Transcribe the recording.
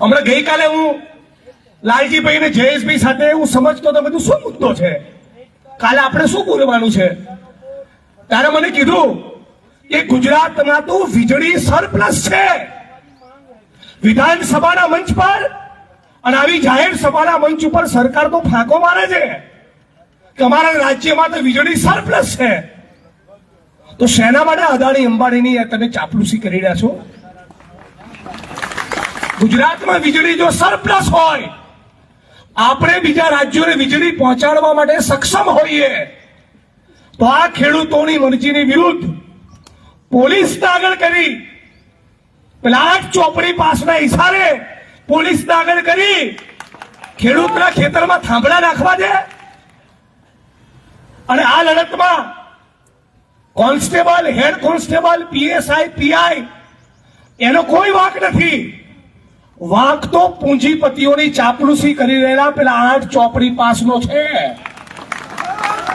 હમણાં ગઈકાલે હું લાલજીભાઈ અને જયેશભાઈ સાથે હું સમજતો તો બધું શું મુદ્દો છે? કાલે આપણે શું બોલવાનું છે? ત્યારે મને કીધું કે ગુજરાતમાં તો વીજળી સરપ્લસ છે. વિધાનસભાના મંચ પર અને આવી જાહેર સભાના મંચ ઉપર સરકાર તો ફાંકો મારે છે કે અમારા રાજ્યમાં તો વીજળી સરપ્લસ છે. તો શેના માટે અદાણી અંબાણીની તમે ચાપલુસી કરી રહ્યા છો? ગુજરાતમાં વીજળી જો સરપ્લસ હોય, આપણે બીજા રાજ્યોને વીજળી પહોંચાડવા માટે સક્ષમ હોઈએ. તો આ ખેડૂતોની મરજીની વિરુદ્ધ પોલીસ આગળ કરી, પ્લાટ ચોપડી પાસના ઇશારે પોલીસ આગળ કરી, ખેડૂતના ખેતરમાં થાંભલા નાખવા દે. અને આ લડતમાં constable, head constable, PSI, PI, એનો કોઈ વાંક નથી. વાંક તો પૂંજીપતિઓની ચાપલુસી કરી રહેલા પેલા આઠ ચોપડી પાસનો છે.